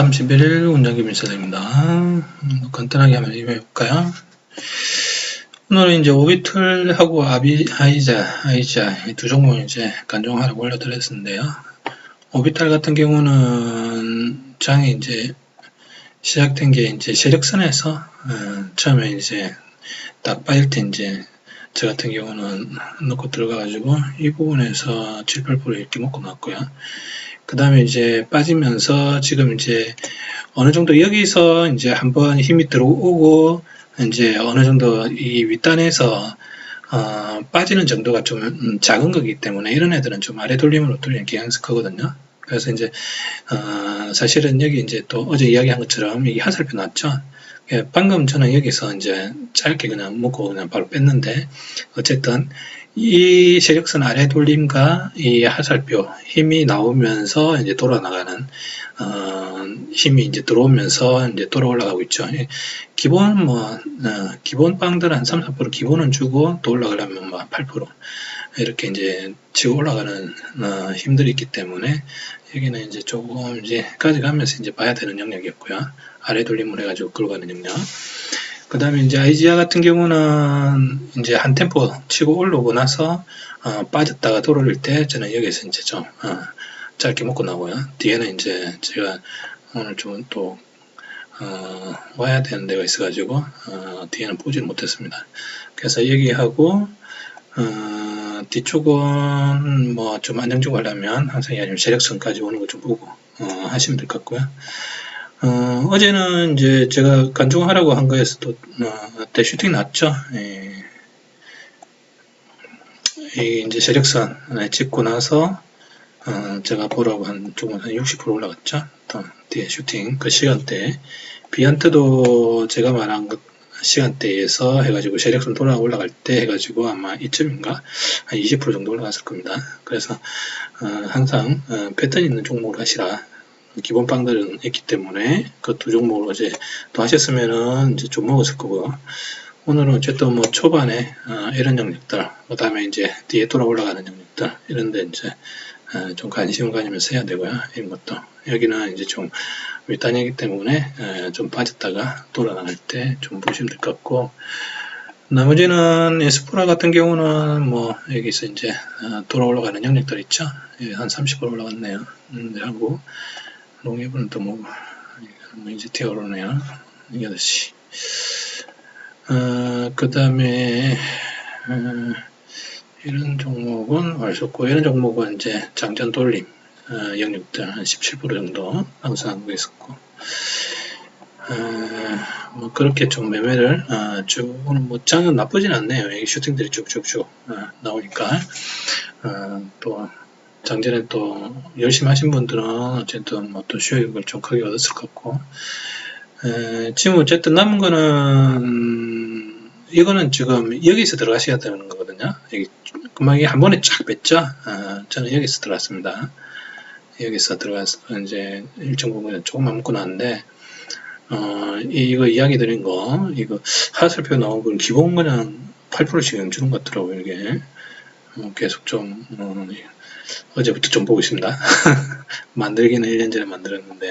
31일 운전기 민서입니다. 간단하게 한번 리뷰해볼까요? 오늘은 이제 오비툴하고 아비, 아이자, 아이자 이 두 종목 이제 간종하라고 올려드렸는데요. 오비탈 같은 경우는 장이 이제 시작된 게 이제 세력선에서 어, 처음에 이제 딱 빠질 때 이제 저 같은 경우는 넣고 들어가가지고 이 부분에서 7, 8% 이렇게 먹고 났고요. 그 다음에 이제 빠지면서 지금 이제 어느 정도 여기서 이제 한번 힘이 들어오고 이제 어느 정도 이 윗단에서 어, 빠지는 정도가 좀 음, 작은 거기 때문에 이런 애들은 좀 아래 돌림으로 돌리는 경향이 크거든요. 그래서 이제 어, 사실은 여기 이제 또 어제 이야기한 것처럼 이게 하살표 났죠. 예, 방금 저는 여기서 이제 짧게 그냥 묶고 그냥 바로 뺐는데 어쨌든 이 세력선 아래 돌림과 이 하살표 힘이 나오면서 이제 돌아 나가는 어, 힘이 이제 들어오면서 이제 돌아 올라가고 있죠. 예, 기본 뭐 어, 기본 빵들 한 3, 4% 기본은 주고 또 올라가려면 뭐8% 이렇게 이제 치고 올라가는 어, 힘들이 있기 때문에 여기는 이제 조금 이제 가져가면서 이제 봐야 되는 영역이었고요. 아래 돌림을 해가지고 끌어가는 영역. 그 다음에 이제 아이지아 같은 경우는 이제 한 템포 치고 올라오고 나서 어, 빠졌다가 돌아올 때 저는 여기서 이제 좀 어, 짧게 먹고 나고요. 뒤에는 이제 제가 오늘 좀 또 어, 와야 되는 데가 있어가지고 어, 뒤에는 보지는 못했습니다. 그래서 여기하고 어, 뒤쪽은 뭐 좀 안정적으로 하려면 항상 아니면 세력선까지 오는 거 좀 보고 어, 하시면 될 것 같고요. 어, 어제는 이제 제가 간종하라고 한 거에서도 어, 때 슈팅 났죠. 예. 이 이제 세력선 찍고 나서 어, 제가 보라고 한 조금 한60% 올라갔죠. 또 뒤에 슈팅 그 시간대 비안트도 제가 말한 것 시간대에서 해가지고 세력선 돌아 올라갈 때 해가지고 아마 이쯤인가 한 20% 정도 올라갔을 겁니다. 그래서 어, 항상 어, 패턴 있는 종목을 하시라. 기본 빵들은 있기 때문에 그 두 종목을 어제 또 하셨으면은 이제 좀 먹었을 거고요. 오늘은 어쨌든 뭐 초반에 어, 이런 영역들, 그 다음에 이제 뒤에 돌아 올라가는 영역들 이런데 이제 어, 좀 관심을 가지면서 해야 되고요. 이런 것도 여기는 이제 좀 윗단이기 때문에 어, 좀 빠졌다가 돌아나갈 때 좀 보시면 될 것 같고 나머지는 에스프라 같은 경우는 뭐 여기서 이제 어, 돌아 올라가는 영역들 있죠. 예, 한30% 올라갔네요. 음, 하고 농협은 또 뭐, 뭐 이제 뛰어오르네요. 8시. 어, 그 다음에, 어, 이런 종목은 왔었고, 이런 종목은 이제 장전 돌림, 어, 영역들 한 17% 정도 항상 하고 있었고, 어, 뭐 그렇게 좀 매매를 어, 쭉 오늘 뭐 장은 나쁘진 않네요. 슈팅들이 쭉쭉쭉 어, 나오니까 어, 또 작년에 또 열심히 하신 분들은 어쨌든 뭐 또 수익을 좀 크게 얻었을 것 같고 에, 지금 어쨌든 남은 거는 이거는 지금 여기서 들어가셔야 되는 거거든요. 여기 금방 한 번에 쫙 뺐죠. 어, 저는 여기서 들어갔습니다. 여기서 들어가서 이제 일정 부분 조금만 묶고 나는데 어, 이거 이야기 드린 거 이거 하설표 건 기본 그냥 8%씩 주는 것 같더라고요 이게 어, 계속 좀 어, 어제부터 좀 보고 있습니다. 만들기는 1년 전에 만들었는데,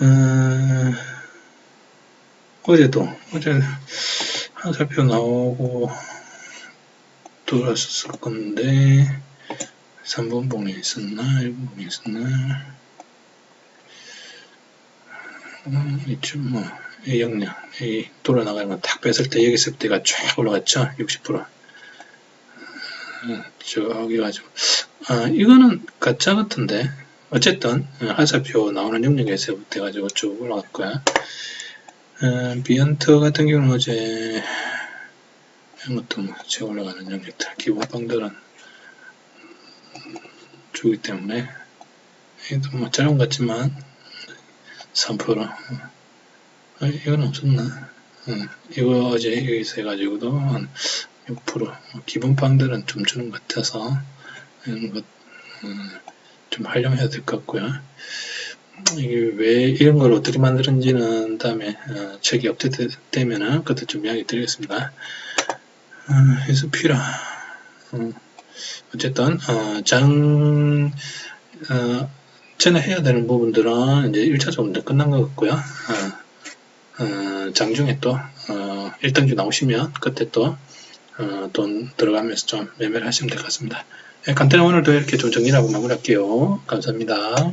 어, 어제도, 어제 한살표 나오고 돌았을 건데, 3번 봉에 있었나, 1번 봉에 있었나, 음, 이쯤 뭐, 이 역량, 이 돌아나가는 거탁 뺐을 때, 여기 있을 때가 쫙 올라갔죠? 60%. 저기 가지고. 아 이거는 가짜 같은데. 어쨌든 하사표 나오는 영역에서 부터 가지고 쭉 올라갈 거야. 어, 비언트 같은 경우는 어제 이것도 뭐제 올라가는 영역들 기본 빵들은 주기 때문에. 이것도 뭐것 같지만 3% 어, 이건 없었나? 어, 이거 어제 여기서 해가지고도 한 6% 기본 빵들은 좀 주는 것 같아서 이런 것, 음, 좀 활용해야 될 것 같고요. 이게 왜 이런 걸 어떻게 만드는지는 다음에 어, 책이 업데이트 되면은 그때 좀 이야기 드리겠습니다. 어, 해서 피라. 어, 어쨌든 어, 장 어, 전에 해야 되는 부분들은 이제 1차 정도 끝난 것 같고요. 어, 어, 장중에 또 어, 1등주 나오시면 그때 또 어, 돈 들어가면서 좀 매매를 하시면 될 것 같습니다. 예, 간단히 오늘도 이렇게 좀 정리하고 마무리할게요. 감사합니다.